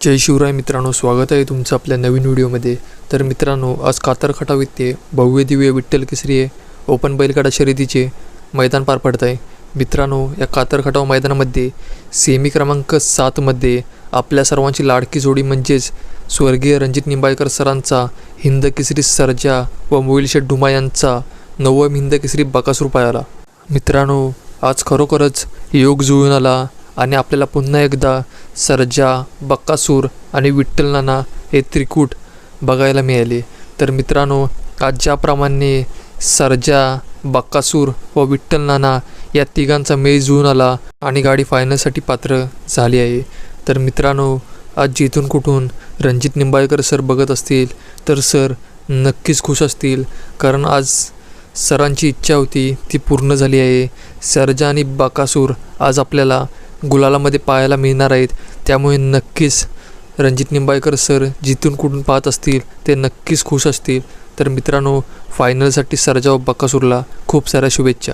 जय शिवराय मित्रांनो स्वागत आहे तुमचं आपल्या नवीन व्हिडिओमध्ये. तर मित्रांनो आज कातरखटाव येथे भव्य दिव्य विठ्ठल केसरी ओपन बैलगाडा शर्यतीचे मैदान पार पडत आहे मित्रांनो या कातरखटाव मैदानामध्ये सेमी क्रमांक सातमध्ये आपल्या सर्वांची लाडकी जोडी म्हणजेच स्वर्गीय रणजित निंबाळकर सरांचा हिंद केसरी सर्जा व मोईलशेठ डुमा यांचा नवम हिंद केसरी बकासूर पायाला. मित्रांनो आज खरोखरच योग जुळून आला. आणि आपल्याला पुन्हा एकदा सर्जा बक्कासूर आणि विठ्ठल नाना हे त्रिकूट बघायला मिळाले. तर मित्रांनो आज ज्याप्रमाणे सरजा बक्कासूर व विठ्ठल नाना या तिघांचा मेळ जुळून आला आणि गाडी फायनलसाठी पात्र झाली आहे. तर मित्रांनो आज जिथून कुठून रणजित निंबाळकर सर बघत असतील तर सर नक्कीच खुश असतील कारण आज सरांची इच्छा होती ती पूर्ण झाली आहे. सर्जा आणि बाकासूर आज आपल्याला गुलालामध्ये पाहायला मिळणार आहेत. त्यामुळे नक्कीच रणजित निंबाळकर सर जिथून कुठून पाहत असतील ते नक्कीच खुश असतील. तर मित्रांनो फायनलसाठी सर्जा व खूप साऱ्या शुभेच्छा.